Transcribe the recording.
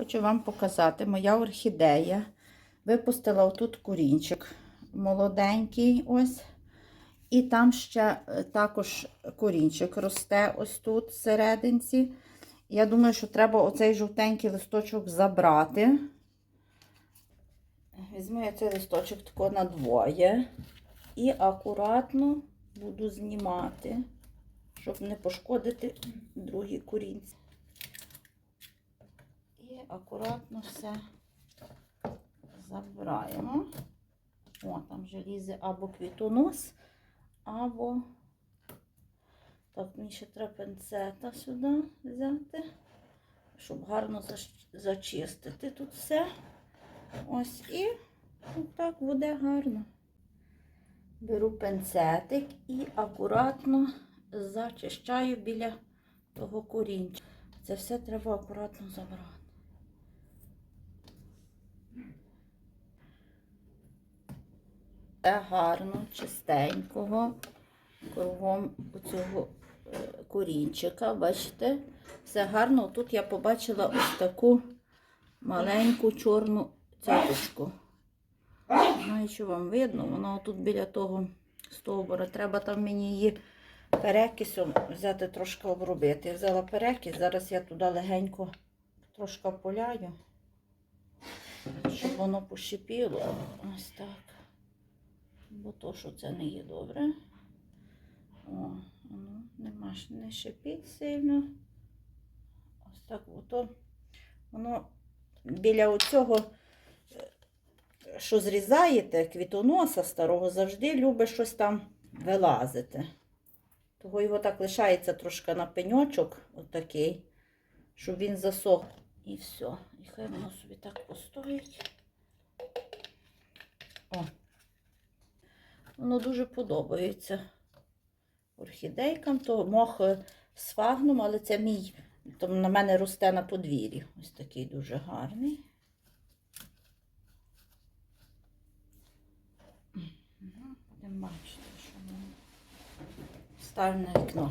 Хочу вам показати, моя орхідея випустила отут корінчик молоденький ось. І там ще е, також корінчик росте ось тут всерединці. Я думаю, що треба оцей жовтенький листочок забрати. Візьму я цей листочок тако на двоє. І акуратно буду знімати, щоб не пошкодити другі корінці. Акуратно все забираємо. О, там вже лізе або квітонос, або так, мені ще треба пенцета сюди взяти, щоб гарно зачистити тут все. Ось і так буде гарно. Беру пенцетик і акуратно зачищаю біля того корінчика. Це все треба акуратно забрати. Гарно, чистенького, кругом цього корінчика, бачите, все гарно. Тут я побачила ось таку маленьку чорну цяточку. Не знаю, що вам видно, вона тут біля того стовбура. Треба там мені її перекисом взяти трошки обробити. Я взяла перекис, зараз я туди легенько трошки поляю, щоб воно пощепіло. Ось так. Бо то, що це не є добре. О, воно нема не шипіть сильно. Ось так ото. Воно біля оцього, е, що зрізаєте, квітоноса старого, завжди любить щось там вилазити. Того його так лишається трошки на пеньочок, отакий, щоб він засох. І все. І хай воно собі так постоїть. О. Воно дуже подобається орхідейкам, то мох е, сфагнум, але це мій, там на мене росте на подвір'ї. Ось такий дуже гарний. Будемо бачити, що воно. Ставлю на вікно.